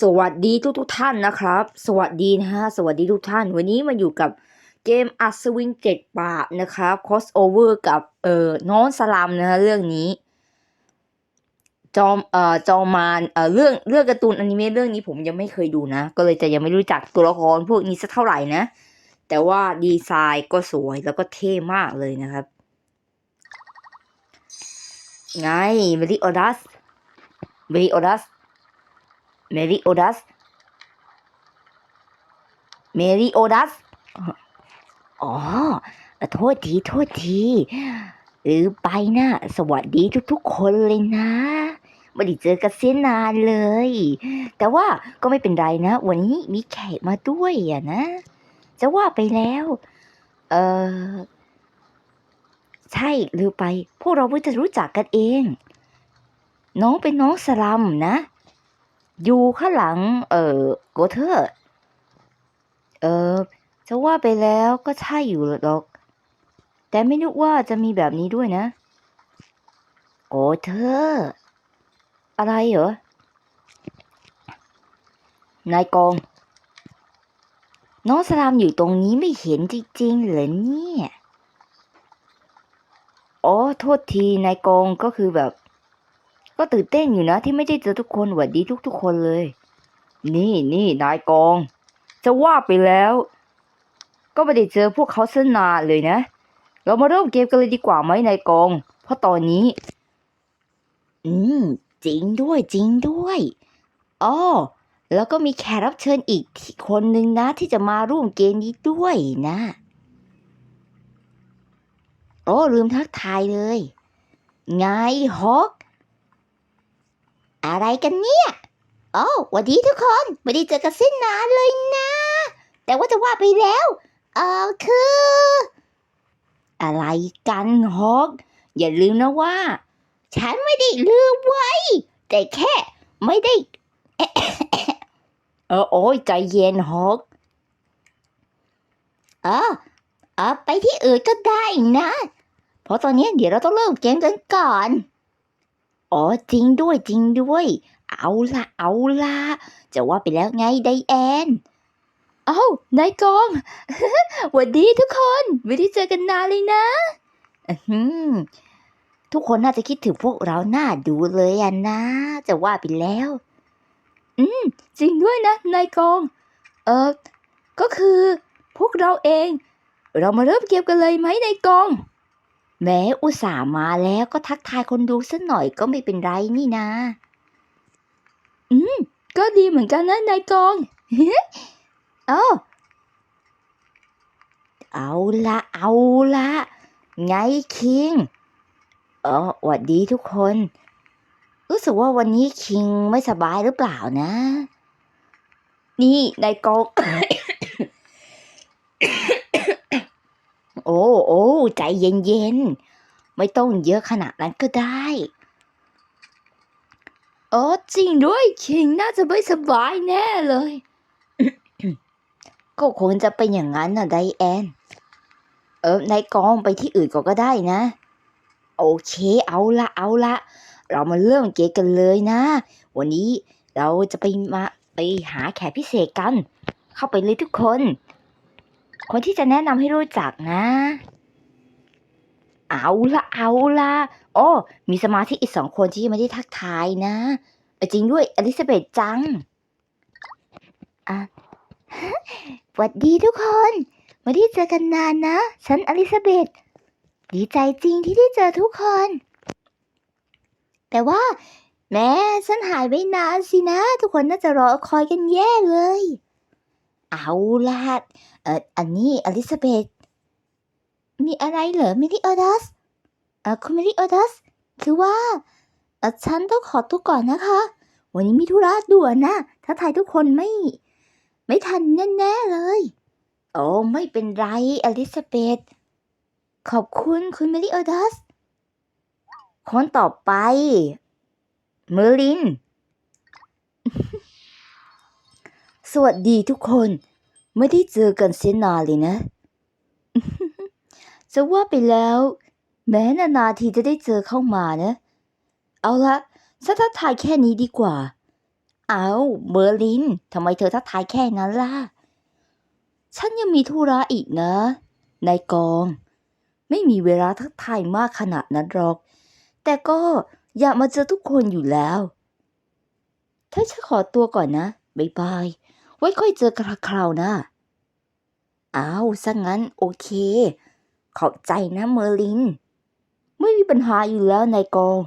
สวัสดีทุกทุกท่านนะครับ สวัสดีนะฮะสวัสดีทุกท่าน วันนี้มาอยู่กับเกมอัศวินเจ็ดปากนะครับ crossover กับเอ่อน้องสลัมนะฮะเรื่องนี้ จอมเอ่อจอมารเอ่อเรื่องเรื่องการ์ตูนอนิเมะเรื่องนี้ผมยังไม่เคยดูนะ ก็เลยจะยังไม่รู้จักตัวละครพวกนี้สักเท่าไหร่นะ แต่ว่าดีไซน์ก็สวยแล้วก็เท่มากเลยนะครับ ไงเมริโอดัสเมริโอดัส เมริโอดัสเมริโอดัสอ๋อ โทษที โทษทีหรือไปนะ สวัสดีทุกๆคนเลยนะไม่ได้เจอกันเสียนานเลย แต่ว่าก็ไม่เป็นไรนะ วันนี้มีแขกมาด้วยอะนะ จะว่าไปแล้ว เออใช่หรือไป พวกเราเพิ่งจะรู้จักกันเอง น้องเป็นน้องสลัมนะ อยู่ข้างหลัง เออโกเทอร์เออจะว่าไปแล้วก็ใช่อยู่หรอก แต่ไม่นึกว่าจะมีแบบนี้ด้วยนะ โกเทอร์อะไรเหรอ นายกอง น้องสลามอยู่ตรงนี้ไม่เห็นจริงๆเหรอเนี่ย อ๋อ โทษที นายกองก็คือแบบ ก็ตื่นเต้นอยู่นะที่ไม่ได้เจอทุกคนหวัดดีทุก ๆ คนเลย นี่นี่นายกอง จะว่าไปแล้ว ก็ไม่ได้เจอพวกเขาเสนนานเลยนะ เรามาเริ่มเกมกันเลยดีกว่าไหมนายกอง เพราะตอนนี้ อืม จริงด้วยจริงด้วยอ๋อแล้วก็มีแขกรับเชิญอีกคนนึงนะ ที่จะมาร่วมเกมนี้ด้วยนะโอ้ลืมทักทายเลย ไงฮอก อะไรกันเนี่ยโอ้วัสดีทุกคนไม่ได้เจอกันสิ้นนานเลยนะ แต่ว่าจะว่าไปแล้ว เออคือ อะไรกันฮอกอย่าลืมนะว่า ฉันไม่ได้ลืมไว้ แต่แค่ไม่ได้ เออโอ้ยใจเย็นฮอกเออเออไปที่อื่นก็ได้นะ เพราะตอนนี้เดี๋ยวเราต้องเริ่มเกมกันก่อน อ๋อจริงด้วยจริงด้วย เอาละเอาละจะว่าไปแล้วไงไดแอน เอ้านายกองหวัดดีทุกคนไม่ได้เจอกันนานเลยนะอื้อหือทุกคนน่าจะคิดถึงพวกเราหน้าดูเลยอะนะ จะว่าไปแล้ว อืม จริงด้วยนะนายกอง เออก็คือ พวกเราเอง เรามาเริ่มเกมกันเลยไหมนายกอง แม้อุตส่าห์มาแล้วก็ทักทายคนดูสักหน่อยก็ไม่เป็นไรนี่นะ อืม ก็ดีเหมือนกันนะนายกองเอ้าเอาละเอาละไงคิง เออหวัดดีทุกคน รู้สึกว่าวันนี้คิงไม่สบายหรือเปล่านะ นี่นายกอง โอ้โอ้ใจเย็นๆไม่ต้องเยอะขนาดนั้นก็ได้เออจริงด้วยคิงน่าจะไม่สบายแน่เลย ก็คงจะเป็นอย่างนั้นนะไดแอน เออนายกองไปที่อื่นก่อนก็ได้นะ โอเคเอาละเอาละเรามาเริ่มเกมกันเลยนะ วันนี้เราจะไปมาไปหาแขกพิเศษกัน เข้าไปเลยทุกคน คนที่จะแนะนำให้รู้จักนะ เอาละเอาละโอ้มีสมาชิกอีกสองคนที่ยังไม่ได้ทักทายนะจริงด้วยอลิซาเบธจังอะสวัสดีทุกคนไม่ได้เจอกันนานนะ ฉันอลิซาเบธดีใจจริงที่ได้เจอทุกคน แต่ว่า แม้ฉันหายไปนานสินะ ทุกคนน่าจะรอคอยกันแย่เลย เอาละเอออันนี้อลิซาเบธมีอะไรเหรอมิริโอดัสเออคุณมิริโอดัส คือว่าเออฉันต้องขอตัวก่อนนะคะ วันนี้มีธุระด่วนนะ ถ้าทายทุกคนไม่ ไม่ทันแน่ๆเลย โอ้ไม่เป็นไรอลิซาเบธขอบคุณคุณเมลิโอดัส คนต่อไป เมอร์ลิน สวัสดีทุกคน ไม่ได้เจอกันเสียนานเลยนะ จะว่าไปแล้ว แม้นานๆทีจะได้เจอเข้ามานะ เอาละฉันทักทายแค่นี้ดีกว่า เอาเบอร์ลินทำไมเธอทักทายแค่นั้นล่ะ ฉันยังมีธุระอีกนะ นายกอง ไม่มีเวลาทักทายมากขนาดนั้นหรอก แต่ก็อยากมาเจอทุกคนอยู่แล้ว ถ้าฉันขอตัวก่อนนะ บ๊ายบาย ไว้ค่อยเจอกันคราวหน้าอ้าวซะงั้นโอเค ขอบใจนะเมอร์ลิน ไม่มีปัญหาอยู่แล้วนายกอง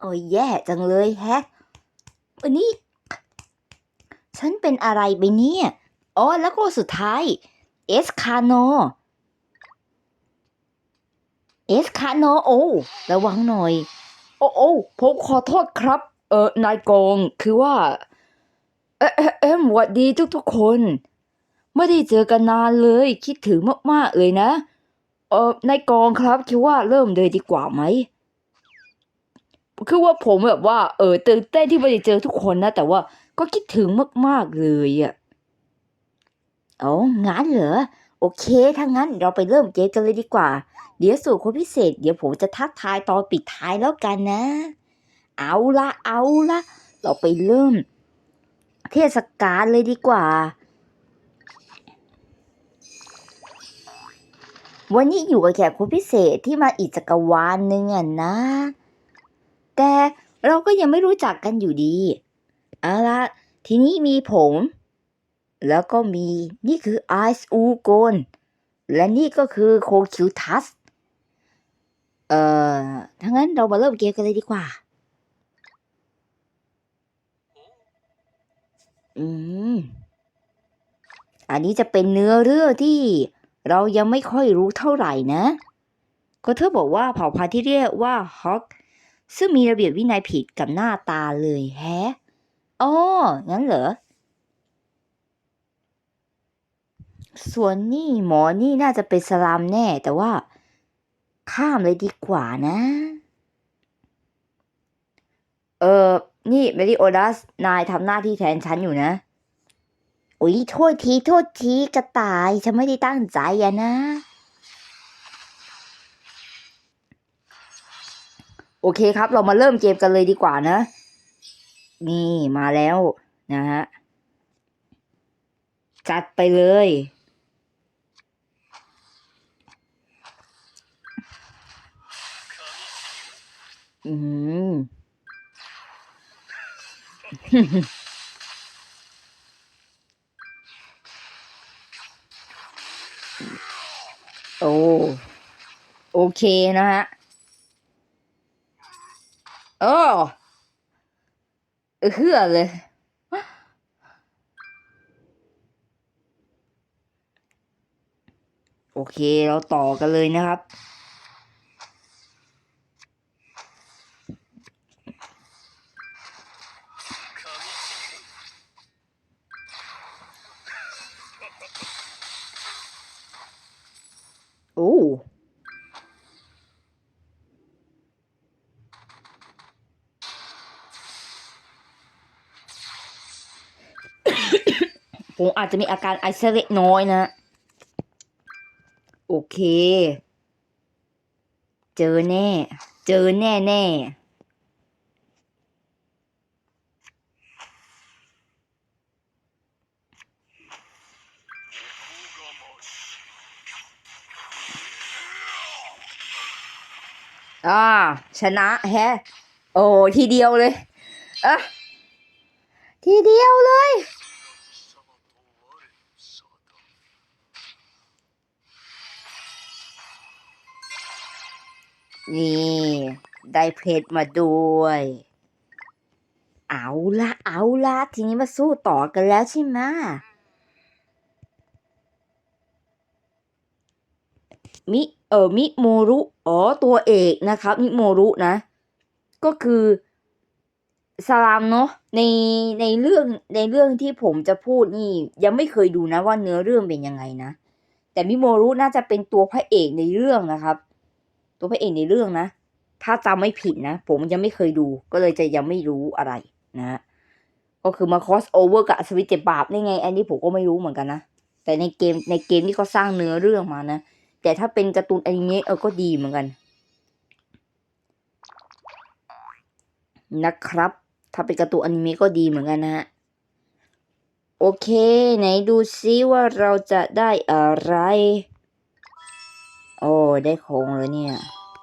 โอ้ยแย่จังเลยแฮะวันนี้ ฉันเป็นอะไรไปเนี่ย อ๋อ แล้วก็สุดท้าย เอสคาโน เอสคาโนโอ้ ระวังหน่อย โอ้โอ้ผมขอโทษครับ เออนายกองคือว่า เอ๊ะเอ๊ะเอ็มหวัดดีทุกๆคน ไม่ได้เจอกันนานเลย คิดถึงมากๆเลยนะ เออนายกองครับคิดว่าเริ่มเลยดีกว่าไหมคือว่าผมแบบว่า เออตื่นเต้นที่ไม่ได้เจอทุกคนนะ แต่ว่าก็คิดถึงมากๆเลยอะอ๋องั้นเหรอโอเคถ้างั้นเราไปเริ่มเกมกันเลยดีกว่า เดี๋ยวสู่คนพิเศษ เดี๋ยวผมจะทักทายตอนปิดท้ายแล้วกันนะ เอาละเอาละเราไปเริ่ม เทศกาลเลยดีกว่า วันนี้อยู่กับแขกคนพิเศษที่มาอีกจักรวาลหนึ่งอะนะ แต่เราก็ยังไม่รู้จักกันอยู่ดี เอาละทีนี้มีผม แล้วก็มีนี่คือไอซ์อูโกน และนี่ก็คือโคคิวทัส เอ่อถ้างั้นเรามาเริ่มเกมกันเลยดีกว่า อืม อันนี้จะเป็นเนื้อเรื่องที่เรายังไม่ค่อยรู้เท่าไหร่นะ ก็เธอบอกว่าเผ่าพันธุ์ที่เรียกว่าฮอกซึ่งมีระเบียบวินัยผิดกับหน้าตาเลยแฮะอ๋องั้นเหรอ ส่วนนี่หมอนี่น่าจะเป็นสลามแน่ แต่ว่า ข้ามเลยดีกว่านะ เออ นี่เมดิโอดัส นายทำหน้าที่แทนฉันอยู่นะ อุ๊ย โทษที โทษทีกระต่าย ฉันไม่ได้ตั้งใจอะนะ โอเคครับ เรามาเริ่มเกมกันเลยดีกว่านะ นี่มาแล้วนะฮะ จัดไปเลยอืม โอ้โอเคนะฮะโอ้เฮือเลยโอเค เราต่อกันเลยนะครับ โอ้ผมอาจจะมีอาการไอเซเล็กน้อยนะ โอเค เจอแน่ เจอแน่แน่ อ่าชนะแฮะ โอ้ทีเดียวเลยเอะทีเดียวเลย นี่ ได้เพชรมาด้วย เอาละเอาละทีนี้มาสู้ต่อกันแล้วใช่ไหมมิ เออมิโมรุอ๋อตัวเอกนะครับมิโมรุนะ ก็คือสลามเนาะในในเรื่องในเรื่องที่ผมจะพูดนี่ ยังไม่เคยดูนะว่าเนื้อเรื่องเป็นยังไงนะ แต่มิโมรุน่าจะเป็นตัวพระเอกในเรื่องนะครับ ตัวพระเอกในเรื่องนะ ถ้าจำไม่ผิดนะ ผมยังไม่เคยดู ก็เลยจะยังไม่รู้อะไรนะ ก็คือมาคอสโอเวอร์กับสวิตเจ็บบาปนี่ไง อันนี้ผมก็ไม่รู้เหมือนกันนะ แต่ในเกมในเกมที่เขาสร้างเนื้อเรื่องมานะ แต่ถ้าเป็นการ์ตูนอนิเมะเออก็ดีเหมือนกัน นะครับ ถ้าเป็นการ์ตูนอนิเมะก็ดีเหมือนกันนะฮะโอเค ไหนดูซิว่าเราจะได้อะไร โอ้ได้ของแล้วเนี่ย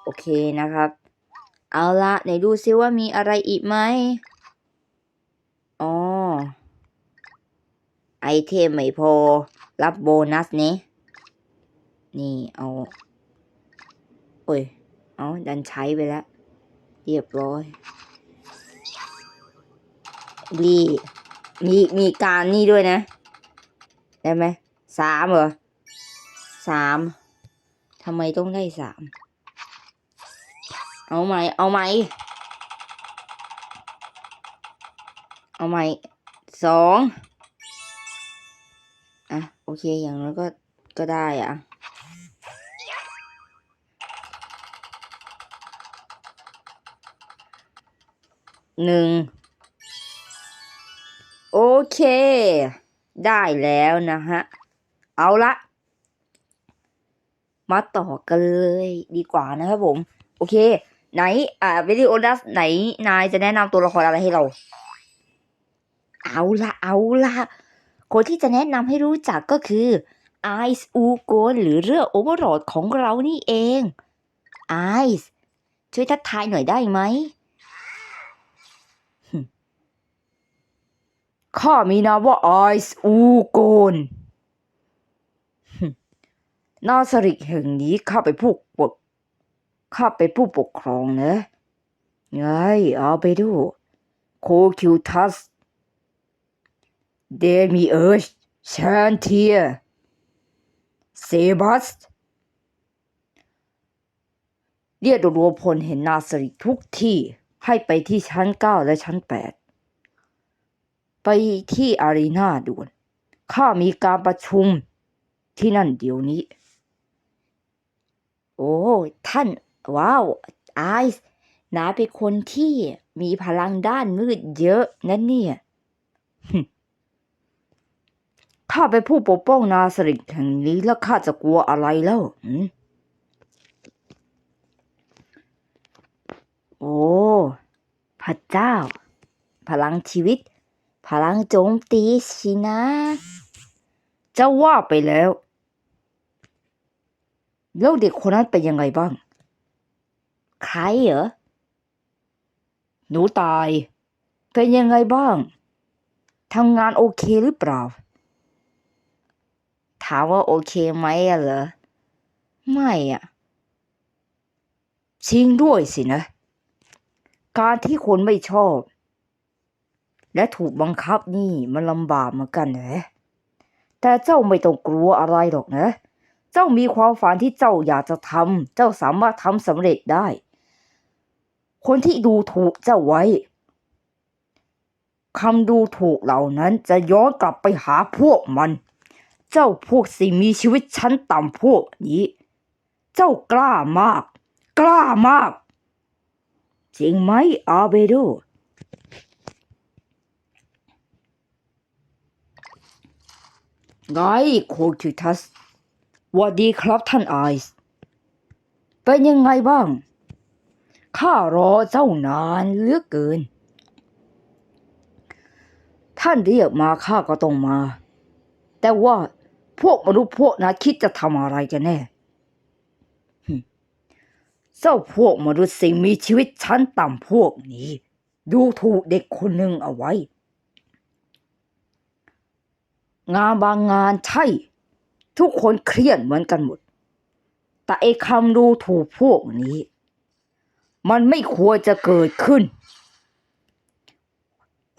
โอเคนะครับ เอาละไหนดูซิว่ามีอะไรอีกไหมอ๋อไอเทมไม่พอ รับโบนัสเนี้ นี่เอาโอ้ย เอาดันใช้ไปแล้ว เรียบร้อยดีมีมีการนี่ด้วยนะ ได้ไหมสามเหรอสามทำไมต้องได้สามเอาไหมเอาไหมเอาไหมสองอะ โอเคอย่างนั้นก็ก็ได้อะ หนึ่งโอเค ได้แล้วนะฮะ เอาละมาต่อกันเลยดีกว่านะครับผม โอเค ไหน อ่าวิดีโอดัสไหน นายจะแนะนำตัวละครอะไรให้เรา เอาละเอาละคนที่จะแนะนำให้รู้จักก็คือไอซ์อูโกนหรือเรือโอเวอร์โรดของเรานี่เองไอซ์ช่วยทักทายหน่อยได้ไหม ข้ามีนามว่าไอซ์อูโกนนาสริกแห่งนี้ข้าเป็นผู้ปกข้าเป็นผู้ปกครองนะไงเอาไปดู โคคิวทัส เดมีเอิร์ชชานเทีย เซบัส เรียกรวมพลเห็นนาสริกทุกที่ให้ไปที่ชั้นเก้าและชั้นแปด ไปที่อารีนาด่วน ข้ามีการประชุมที่นั่นเดี๋ยวนี้ โอ้ ท่าน ว้าวไอซ์นาเป็นคนที่มีพลังด้านมืดเยอะนั่นเนี่ยข้าเป็นผู้ปกป้องนาสริกแห่งนี้แล้วข้าจะกลัวอะไรแล้วโอ้ พระเจ้า พลังชีวิต พลังโจมตีสินะ จะว่าไปแล้ว แล้วเด็กคนนั้นเป็นยังไงบ้าง ใครเหรอ หนูตาย เป็นยังไงบ้าง ทำงานโอเคหรือเปล่า ถามว่าโอเคไหมอะเหรอ ไม่อะจริงด้วยสินะ การที่คนไม่ชอบ และถูกบังคับนี่มันลำบากเหมือนกันนะแต่เจ้าไม่ต้องกลัวอะไรหรอกนะ เจ้ามีความฝันที่เจ้าอยากจะทำเจ้าสามารถทำสำเร็จได้ คนที่ดูถูกเจ้าไว้คำดูถูกเหล่านั้นจะย้อนกลับไปหาพวกมัน เจ้าพวกสิ่งมีชีวิตชั้นต่ำพวกนี้ เจ้ากล้ามาก กล้ามาก จริงไหมอาเบโด ไงโคคิทัสวัสดีครับท่านไอซ์เป็นยังไงบ้าง ข้ารอเจ้านานเหลือเกิน ท่านเรียกมาข้าก็ต้องมา แต่ว่าพวกมนุษย์พวกนั้นคิดจะทำอะไรกันแน่ เจ้าพวกมนุษย์สิ่งมีชีวิตชั้นต่ำพวกนี้ ดูถูกเด็กคนหนึ่งเอาไว้ งานบางงานใช่ ทุกคนเครียดเหมือนกันหมด แต่ไอ้คำดูถูกพวกนี้ มันไม่ควรจะเกิดขึ้น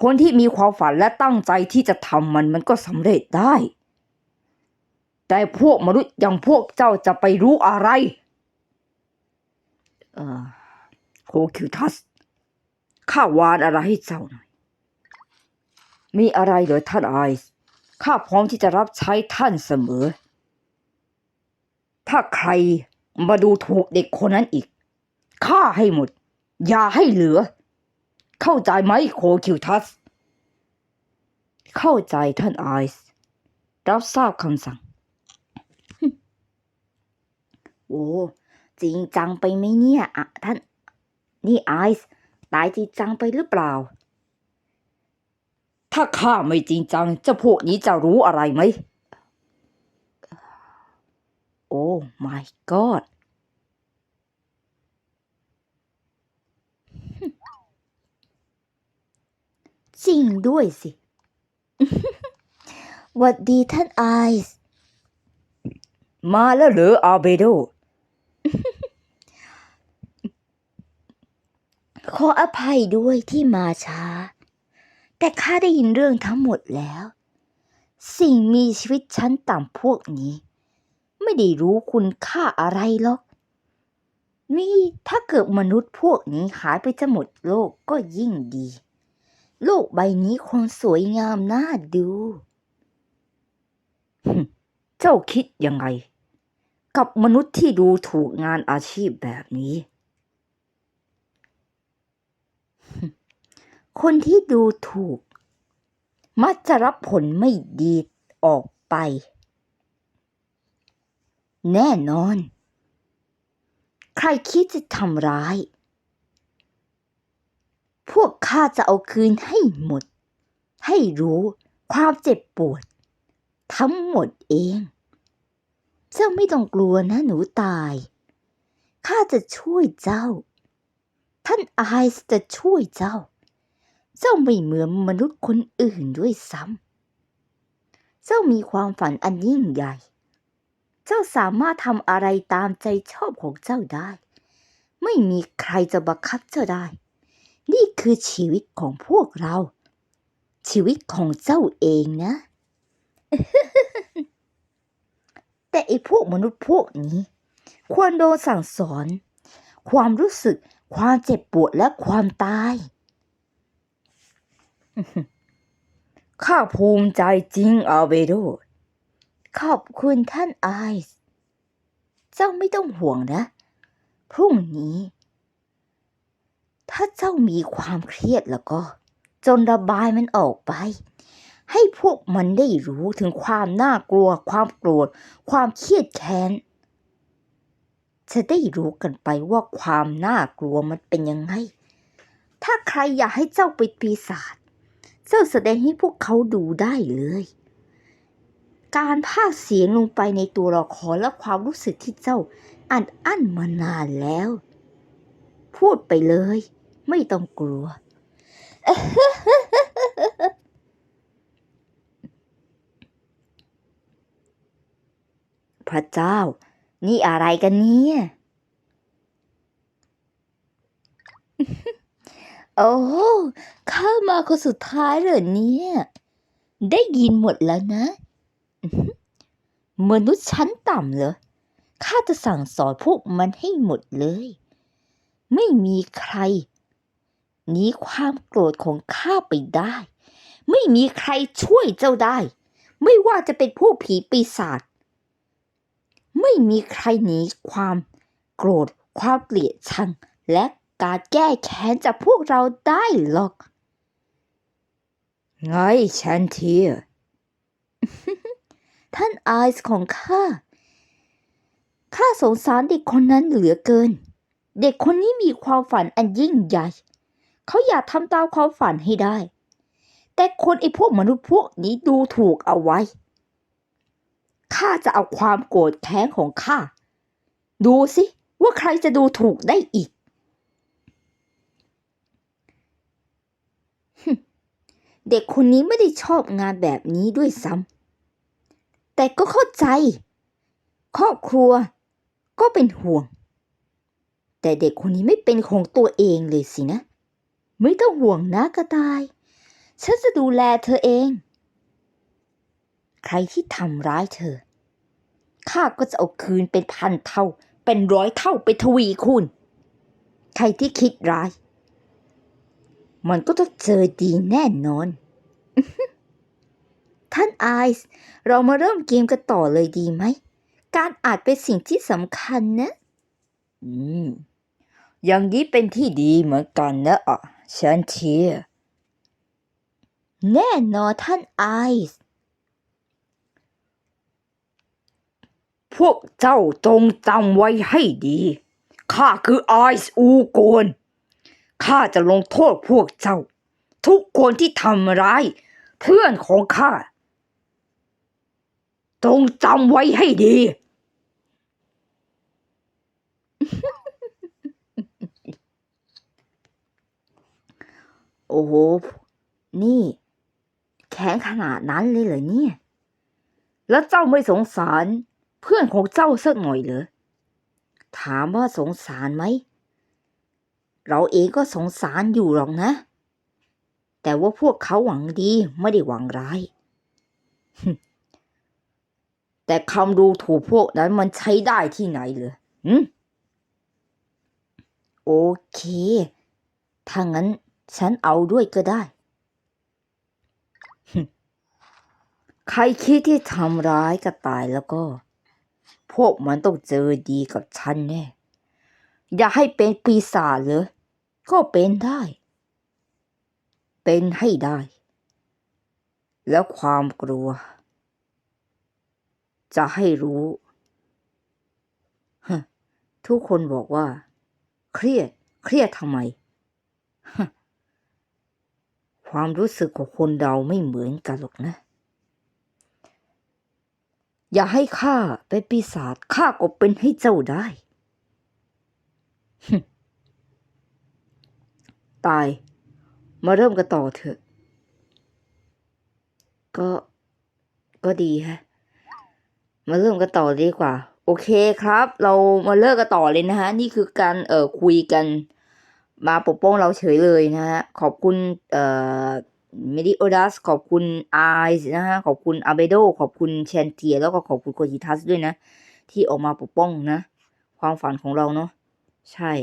คนที่มีความฝันและตั้งใจที่จะทำมันมันก็สำเร็จได้ แต่พวกมนุษย์อย่างพวกเจ้าจะไปรู้อะไรเออโคคิวทัสข้าวานอะไรให้เจ้าหน่อย มีอะไรเหรอท่านไอซ์ ข้าพร้อมที่จะรับใช้ท่านเสมอ ถ้าใครมาดูถูกเด็กคนนั้นอีกฆ่าให้หมด อย่าให้เหลือ เข้าใจไหมโคคิวทัส เข้าใจท่านไอซ์รับทราบคำสั่ง โอ้จริงจังไปไหมเนี่ยอะท่าน นี่ไอซ์ตายจริงจังไปหรือเปล่า ถ้าข้าไม่จริงจังเจ้าพวกนี้จะรู้อะไรไหม โอ้ my god จริงด้วยสิ หวัดดีท่านไอซ์มาแล้วเหรออาเบโด ขออภัยด้วยที่มาช้า แต่ข้าได้ยินเรื่องทั้งหมดแล้ว สิ่งมีชีวิตชั้นต่ำพวกนี้ ไม่ได้รู้คุณค่าอะไรหรอก นี่ถ้าเกิดมนุษย์พวกนี้หายไปจะหมดโลกก็ยิ่งดี โลกใบนี้คงสวยงามน่าดู เจ้าคิดยังไง กับมนุษย์ที่ดูถูกงานอาชีพแบบนี้ คนที่ดูถูก มักจะรับผลไม่ดีออกไป แน่นอน ใครคิดจะทำร้าย พวกข้าจะเอาคืนให้หมด ให้รู้ความเจ็บปวด ทั้งหมดเอง เจ้าไม่ต้องกลัวนะหนูตาย ข้าจะช่วยเจ้า ท่านไอายส์จะช่วยเจ้า เจ้าไม่เหมือนมนุษย์คนอื่นด้วยซ้ำ เจ้ามีความฝันอันยิ่งใหญ่ เจ้าสามารถทำอะไรตามใจชอบของเจ้าได้ ไม่มีใครจะบังคับเจ้าได้ นี่คือชีวิตของพวกเรา ชีวิตของเจ้าเองนะ แต่ไอ้พวกมนุษย์พวกนี้ ควรโดนสั่งสอน ความรู้สึกความเจ็บปวดและความตาย ข้าภูมิใจจริงอาเบโดขอบคุณท่านไอซ์เจ้าไม่ต้องห่วงนะ พรุ่งนี้ ถ้าเจ้ามีความเครียดแล้วก็ จนระบายมันออกไป ให้พวกมันได้รู้ถึงความน่ากลัว ความโกรธ ความเครียดแค้น จะได้รู้กันไปว่าความน่ากลัวมันเป็นยังไง ถ้าใครอยากให้เจ้าเป็นปีศาจ เจ้าแสดงให้พวกเขาดูได้เลย การพากเสียงลงไปในตัวละครและความรู้สึกที่เจ้าอัดอั้นมานานแล้ว พูดไปเลย ไม่ต้องกลัว พระเจ้า นี่อะไรกันเนี่ย โอ้ข้ามาคนสุดท้ายเหรอเนี่ย ได้ยินหมดแล้วนะอื้อหือมนุษย์ชั้นต่ำเหรอ ข้าจะสั่งสอนพวกมันให้หมดเลย ไม่มีใครหนีความโกรธของข้าไปได้ ไม่มีใครช่วยเจ้าได้ ไม่ว่าจะเป็นพวกผีปีศาจ ไม่มีใครหนีความโกรธ ความเกลียดชังและ การแก้แค้นจากพวกเราได้หรอก ไงชันเทียท่านไอซ์ของข้า ข้าสงสารเด็กคนนั้นเหลือเกิน เด็กคนนี้มีความฝันอันยิ่งใหญ่ เขาอยากทำตามความฝันให้ได้ แต่คนไอ้พวกมนุษย์พวกนี้ดูถูกเอาไว้ ข้าจะเอาความโกรธแค้นของข้า ดูสิว่าใครจะดูถูกได้อีก เด็กคนนี้ไม่ได้ชอบงานแบบนี้ด้วยซ้ำแต่ก็เข้าใจ ครอบครัวก็เป็นห่วง แต่เด็กคนนี้ไม่เป็นของตัวเองเลยสินะ ไม่ต้องห่วงนะกระต่าย ฉันจะดูแลเธอเอง ใครที่ทำร้ายเธอ ข้าก็จะเอาคืนเป็นพันเท่า เป็นร้อยเท่าไปทวีคูณ ใครที่คิดร้าย มันก็ต้องเจอดีแน่นอน ท่านไอซ์เรามาเริ่มเกมกันต่อเลยดีไหม การอ่านเป็นสิ่งที่สำคัญนะ อืม อย่างนี้เป็นที่ดีเหมือนกันนะอะฉันเชียร์แน่นอนท่านไอซ์พวกเจ้าจงจำไว้ให้ดี ข้าคือไอซ์อูโกน ข้าจะลงโทษพวกเจ้า ทุกคนที่ทำร้าย เพื่อนของข้าจงจำไว้ให้ดี โอ้โห นี่ แข็งขนาดนั้นเลยเหรอเนี่ย แล้วเจ้าไม่สงสาร เพื่อนของเจ้าสักหน่อยเหรอ ถามว่าสงสารไหม เราเองก็สงสารอยู่หรอกนะ แต่ว่าพวกเขาหวังดีไม่ได้หวังร้าย แต่คำดูถูกพวกนั้นมันใช้ได้ที่ไหนเหรอหืมโอเค ถ้างั้นฉันเอาด้วยก็ได้ ใครคิดที่ทำร้ายกระต่ายแล้วก็ พวกมันต้องเจอดีกับฉันแน่ อย่าให้เป็นปีศาจเหรอก็เป็นได้ เป็นให้ได้ แล้วความกลัว จะให้รู้ทุกคนบอกว่า เครียด เครียดทำไม ความรู้สึกของคนเราไม่เหมือนกันหรอกนะ อย่าให้ข้าเป็นปีศาจข้าก็เป็นให้เจ้าได้ ตาย มาเริ่มกันต่อเถอะ ก็ ก็ดีฮะ มาเริ่มกันต่อดีกว่า โอเคครับ เรามาเลิกกันต่อเลยนะฮะ นี่คือการเอ่อคุยกัน มาปกป้องเราเฉยเลยนะฮะ ขอบคุณเอ่อเมดิโอดัสขอบคุณไอซ์นะฮะ ขอบคุณอาเบโด ขอบคุณเชนเทีย แล้วก็ขอบคุณโคจิทัสด้วยนะ ที่ออกมาปกป้องนะ ความฝันของเราเนาะ ใช่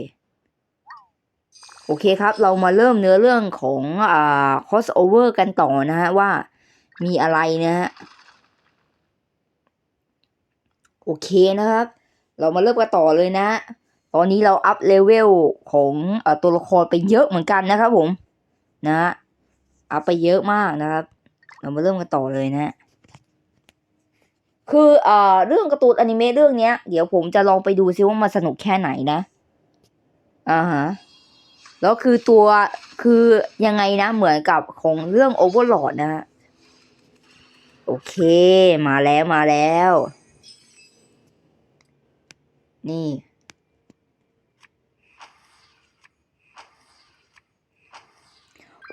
โอเคครับ เรามาเริ่มเนื้อเรื่องของอ่า crossover กันต่อนะฮะ ว่ามีอะไรนะฮะ โอเคนะครับ เรามาเริ่มกันต่อเลยนะ ตอนนี้เราอัพเลเวลของออตัวละครไปเยอะเหมือนกันนะครับผม นะ อัพไปเยอะมากนะครับ เรามาเริ่มกันต่อเลยนะคือเอ่อเรื่องการ์ตูนอนิเมะเรื่องเนี้ย เดี๋ยวผมจะลองไปดูซิว่ามันสนุกแค่ไหนนะ อ่าฮะแล้วคือตัวคือยังไงนะ เหมือนกับของเรื่อง Overlord นะฮะโอเค มาแล้วมาแล้ว นี่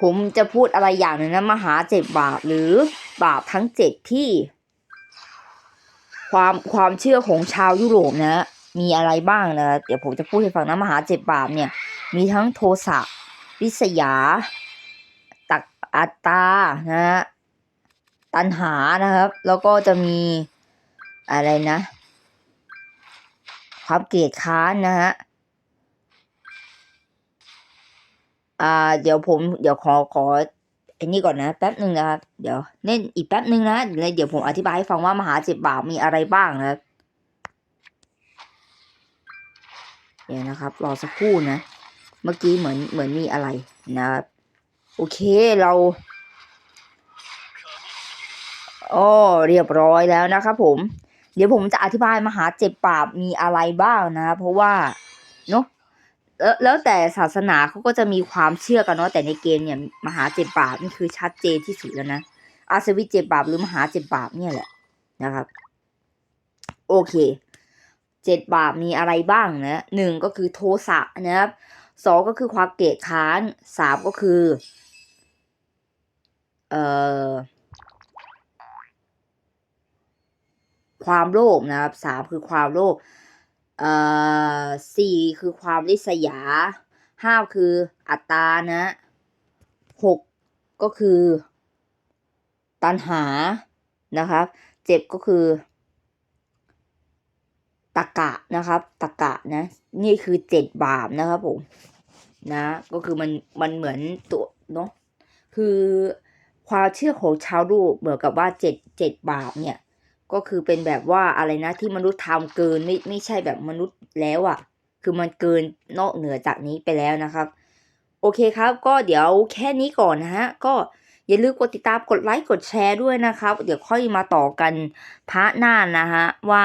ผมจะพูดอะไรอย่างหนึ่งนะ มหาเจ็ดบาปหรือบาปทั้งเจ็ดที่ ความความเชื่อของชาวยุโรปนะ มีอะไรบ้างนะเดี๋ยวผมจะพูดให้ฟังนะมหาเจ็ดบาปเนี่ย มีทั้งโทสะริษยา ตักอัตตานะฮะตัณหานะครับ แล้วก็จะมีอะไรนะ ความเกลียดค้านนะฮะอ่าเดี๋ยวผมเดี๋ยวขอขอไอ้นี่ก่อนนะแป๊บหนึ่งนะครับ เดี๋ยวเล่นอีกแป๊บหนึ่งนะแล้วเดี๋ยวผมอธิบายให้ฟังว่ามหาเจ็บบาปมีอะไรบ้างนะครับ เดี๋ยวนะครับ รอสักครู่นะ เมื่อกี้เหมือนเหมือนมีอะไรนะครับโอเคเราอ๋อเรียบร้อยแล้วนะครับผม เดี๋ยวผมจะอธิบายมหาเจ็บบาปมีอะไรบ้างนะ เพราะว่าเนาะแล้วแล้วแต่ศาสนาเขาก็จะมีความเชื่อกันเนาะแต่ในเกมเนี่ยมหาเจ็บบาปนี่คือชัดเจนที่สุดแล้วนะอาสวิตเจ็บบาปหรือมหาเจ็บบาปเนี่ยแหละนะครับ โอเค เจ็ดบาปมีอะไรบ้างนะหนึ่งก็คือโทสะนะครับสองก็คือความเกลียดค้านสามก็คือ เอ่อ ความโลภนะครับสามคือความโลภเอ่อสี่คือความริษยาห้าคืออัตตานะหกก็คือ ตัณหานะครับเจ็ดก็คือ ตะกะนะครับตะกะนะ นี่คือเจ็ดบาปนะครับผมนะ ก็คือมันมันเหมือนตัวเนาะคือความเชื่อของชาวรูปเหมือนกับว่าเจ็ดเจ็ดบาปเนี่ย ก็คือเป็นแบบว่าอะไรนะที่มนุษย์ทำเกินไม่ไม่ใช่แบบมนุษย์แล้วอะ่ะ คือมันเกินนอกเหนือจากนี้ไปแล้วนะครับโอเคครับ ก็เดี๋ยวแค่นี้ก่อนนะฮะก็อย่าลืมกดติดตามกดไลค์กดแชร์ด้วยนะครับ เดี๋ยวค่อยมาต่อกันพร์ทหน้านะฮะว่า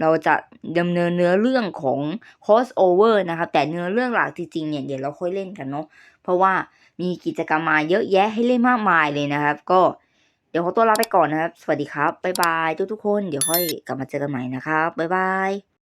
เราจะดำเนินเนื้อเรื่องของ crossover นะครับแต่เนื้อเรื่องหลักจริงๆเนี่ยเดี๋ยวเราค่อยเล่นกันเนาะเพราะว่ามีกิจกรรมมาเยอะแยะให้เล่นมากมายเลยนะครับ ก็เดี๋ยวขอตัวลาไปก่อนนะครับ สวัสดีครับบ๊ายบายทุกๆคน เดี๋ยวค่อยกลับมาเจอกันใหม่นะครับบ๊ายบาย